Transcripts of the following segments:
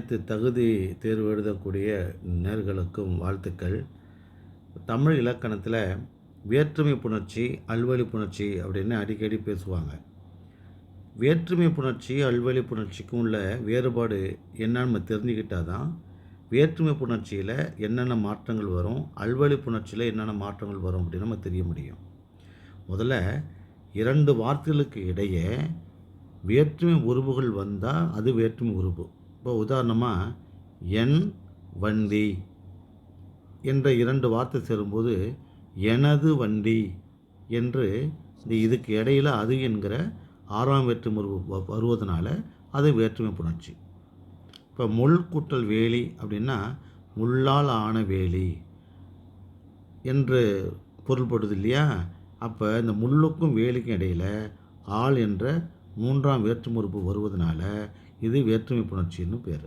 அனைத்து தகுதி தேர்வு எழுதக்கூடிய நேர்களுக்கும் வாழ்த்துக்கள். தமிழ் இலக்கணத்தில் வேற்றுமை புணர்ச்சி அல்வழி புணர்ச்சி அப்படின்னு அடிக்கடி பேசுவாங்க. வேற்றுமை புணர்ச்சி அல்வழி புணர்ச்சிக்கும் உள்ள வேறுபாடு என்னன்னு நம்ம தெரிஞ்சுக்கிட்டால் தான் வேற்றுமை புணர்ச்சியில் என்னென்ன மாற்றங்கள் வரும் அல்வழி புணர்ச்சியில் என்னென்ன மாற்றங்கள் வரும் அப்படின்னு நம்ம தெரிய முடியும். முதல்ல இரண்டு வார்த்தைகளுக்கு இடையே வேற்றுமை உறவுகள் வந்தால் அது வேற்றுமை உருவு இப்போ உதாரணமாக என் வண்டி என்ற இரண்டு வார்த்தை சேரும்போது எனது வண்டி என்று இந்த இதுக்கு இடையில் அது என்கிற ஆறாம் வேற்றுமை வருவதனால அது வேற்றுமை புணர்ச்சி. இப்போ முள் கூட்டல் வேலி அப்படின்னா முள்ளால் ஆன வேலி என்று பொருள்படுது இல்லையா? அப்போ இந்த முள்ளுக்கும் வேலிக்கும் இடையில் ஆள் என்ற மூன்றாம் வேற்றுமுறுப்பு வருவதனால இது வேற்றுமை புணர்ச்சின்னு பேர்.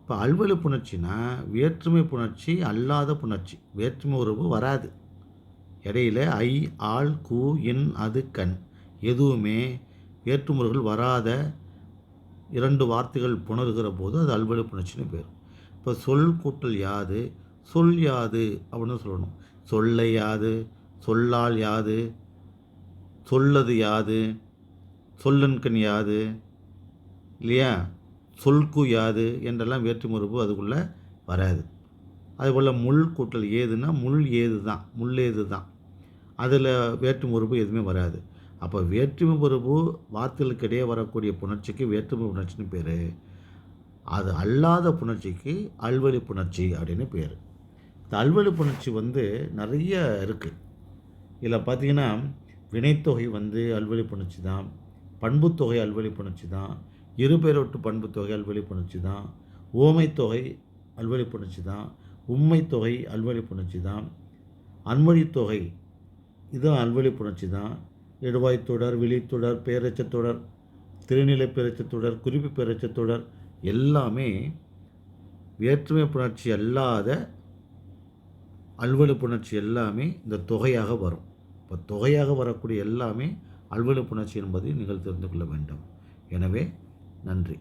இப்போ அல்வலு புணர்ச்சினா வேற்றுமை புணர்ச்சி அல்லாத புணர்ச்சி. வேற்றுமை உறவு வராது. இடையில ஐ ஆள் கூ இன் அது கண். எதுவுமே வேற்றுமுறைகள் வராத இரண்டு வார்த்தைகள் புணர்கிற போது அது அல்வலு புணர்ச்சின்னு பேர். இப்போ சொல் கூட்டல் யாது சொல் யாது அப்படின்னு சொல்லணும். சொல்லை யாது சொல்லால் யாது சொல்லது யாது சொல்லன்கண் யாது இல்லையா? சொல்கு யாது என்றெல்லாம் வேற்றுமுறுப்பு அதுக்குள்ளே வராது. அதுபோல் முள் கூட்டல் ஏதுன்னா முள் ஏது தான் முள் ஏது தான் அதில் வேற்றுமை உறுப்பு எதுவுமே வராது. அப்போ வேற்றுமை உறுப்பு வார்த்தைகளுக்கிடையே வரக்கூடிய புணர்ச்சிக்கு வேற்றுமை புணர்ச்சின்னு பேர். அது அல்லாத புணர்ச்சிக்கு அல்வழி புணர்ச்சி அப்படின்னு பேர். இந்த அல்வழி புணர்ச்சி வந்து நிறைய இருக்குது இதில் பார்த்தீங்கன்னா வினைத்தொகை வந்து அல்வழி புணர்ச்சி தான் பண்புத்தொகை அல்வழி புணர்ச்சி தான் இருபெயரோற்று பண்பு தொகை அல்வழி புணர்ச்சி தான் ஓமைத்தொகை அல்வழி புணர்ச்சி தான் உண்மைத்தொகை அல்வழி புணர்ச்சி தான் அன்மொழித்தொகை இதுவும் அல்வழி புணர்ச்சி தான் இடுவாய்த்தொடர் விழித்தொடர் பேரச்சத்தொடர் திருநிலை பேரச்சத்தொடர் குறிப்பு பேரச்சத்தொடர் எல்லாமே வேற்றுமை புணர்ச்சி அல்லாத அல்வழி புணர்ச்சி எல்லாமே இந்த தொகையாக வரும். இப்போ தொகையாக வரக்கூடிய எல்லாமே அல்வழி புணர்ச்சி என்பதை நீங்கள் தெரிந்து கொள்ள வேண்டும். எனவே நன்றி.